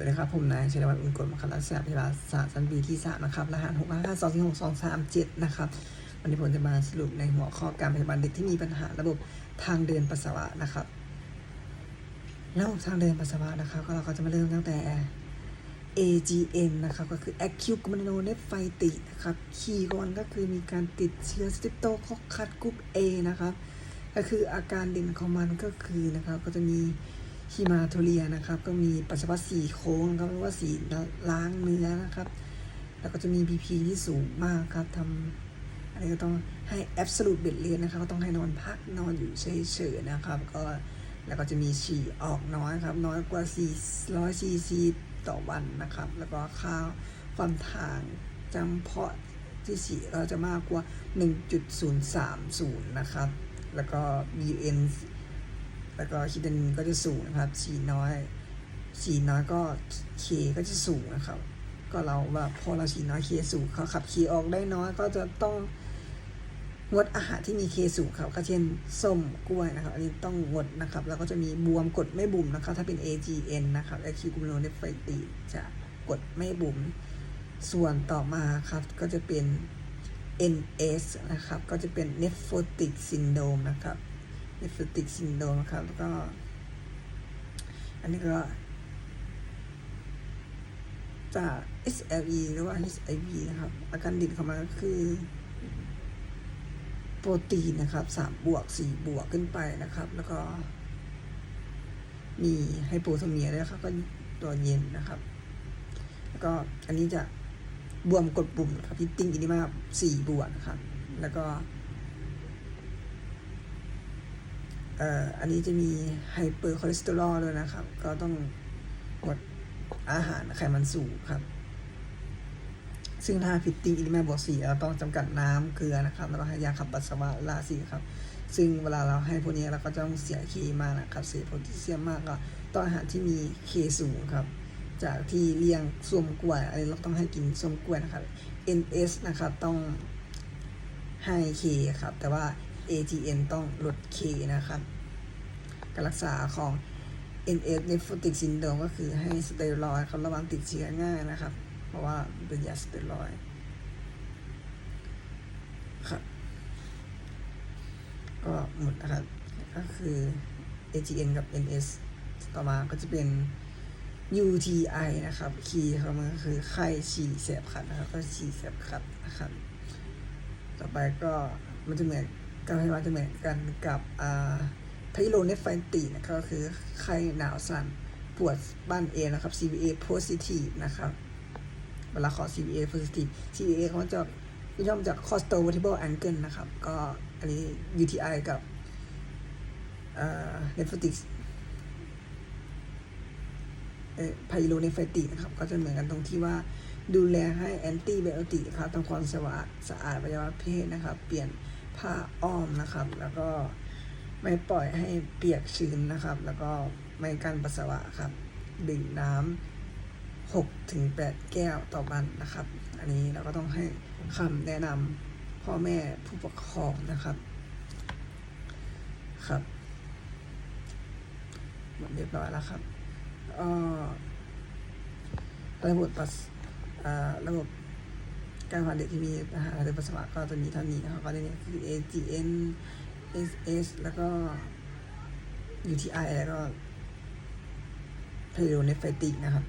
วัสดีครับผมนายชัยวัฒน์อุ่นกลมคณะศาสตร์พยาบาลศาสตร์ชั้นปีที่สามนะครับรหัสหกห้าสองสี่หกสองสามเจ็ดนะครับวันนี้ผมจะมาสรุปในหัวข้อการพยาบาลเด็กที่มีปัญหาระบบทางเดินปัสสาวะนะครับระบบทางเดินปัสสาวะนะครับก็เราก็จะมาเริ่มตั้งแต่ AGN นะครับก็คือ acute glomerulonephritis นะครับคีย์กอนก็คือมีการติดเชื้อ Streptococcus group A นะครับก็คืออาการเด่นของมันก็คือนะครับก็จะมี ฮิมาโทเรียนะครับ ก็มีปัสสาวะสีโค้งครับหรือว่าสีล้างเนื้อนะครับ แล้วก็จะมี BP ที่สูงมากครับทำอันนี้ก็ต้องให้ absolute bed rate นะครับก็ต้องให้นอนพักนอนอยู่เฉยๆนะครับ ก็แล้วก็จะมีฉี่ออกน้อยครับ น้อยกว่า 400 cc ต่อวันนะครับ แล้วก็ค่าความถ่างจำเพาะที่ฉี่เราจะมากกว่า 1.030 นะครับ แล้วก็ BN แล้วก็คิดานินก็จะสูงนะครับฉี่น้อยฉี่น้อยก็เคก็จะสูงนะครับ ก็เราแบบพอเราฉี่น้อยเคสูงเขาขับเคออกได้น้อยก็จะต้องงดอาหารที่มีเคสูงครับก็เช่นส้มกล้วยนะครับ อันนี้ต้องงดนะครับ แล้วก็จะมีบวมกดไม่บุ๋มนะครับ ถ้าเป็น AGN นะครับ acute glomerulonephritis จะกดไม่บุ๋มส่วนต่อมาครับก็จะเป็น NS นะครับ ก็จะเป็น nephrotic syndrome นะครับ nephrotic syndrome นะครับ แล้วก็ อันนี้ก็ จาก SLE หรือว่า HIV นะครับ อาการเด่นของมันก็คือ โปรตีนนะครับสามบวกสี่บวกขึ้นไปนะครับ แล้วก็ มีไฮโปโทเมียด้วยครับก็ตัวเย็นนะครับ แล้วก็อันนี้จะบวมกดปุ่มนะครับพิตติ้งอินิมาสี่บวกนะครับ แล้วก็ เอ่ออันนี้จะมีไฮเปอร์คอเลสเตอรอลด้วยนะครับ ก็ต้องงดอาหารไขมันสูงครับ ซึ่งถ้าฟิตติ้งอินแมบวกสี่เราต้องจำกัดน้ำเกลือนะครับ แล้วก็ให้ยาขับปัสสาวะลาสีครับ ซึ่งเวลาเราให้พวกนี้เราก็จะต้องเสียเคมากนะครับ เสียโพแทสเซียมมากก็ต้องอาหารที่มีเคสูงครับ จากที่เลี้ยงส้มกล้วยอันนี้เราต้องให้กินส้มกล้วยนะครับ NS นะครับต้องให้เคครับ แต่ว่า ATN ต้องลดเคนะครับ การรักษาของ NS nephrotic syndrome ก็คือให้สเตียรอยด์ครับระวังติดเชื้อง่ายนะครับ เพราะว่าเป็นยาสเตียรอยครับก็หมดนะครับ ก็คือ ATN กับ NS ต่อมาก็จะเป็น UTI นะครับ คีย์ของมันก็คือไข้ฉี่แสบขัดนะครับ ก็ฉี่แสบขัดนะครับ ต่อไปก็มันจะเหมือนการพยาบาลจะเหมือนกันกับอ่า พโลเนฟไฟตีนะครับก็คือไข้หนาวสั่นปวดบ้านเอนะครับ CVA positive นะครับ เวลาขอ CVA positive CVA เขาจะย่อมจาก costal vertebral angle นะครับ ก็อันนี้ UTI กับ เอ่อ nephrotic ไพโลเนฟรตินะครับ ก็จะเหมือนกันตรงที่ว่าดูแลให้แอนตี้ไบโอติกครับทำความสะอาดสะอาดอวัยวะเพศนะครับ เปลี่ยนผ้าอ้อมนะครับ แล้วก็ ไม่ปล่อยให้เปียกชื้นนะครับ แล้วก็ไม่กั้นปัสสาวะครับ ดื่มน้ำหกถึงแปดแก้วต่อวันนะครับ อันนี้เราก็ต้องให้คำแนะนำพ่อแม่ผู้ปกครองนะครับ ครับหมดเรียบร้อยแล้วครับออระบบปัสระบบการผ่านเด็กที่มีปัญหาในปัสสาวะก็จะมีเท่านี้นะครับก็ได้เนี่คือ AGN SS แล้วก็ UTI แล้วก็เพลโรเนไฟติกนะครับ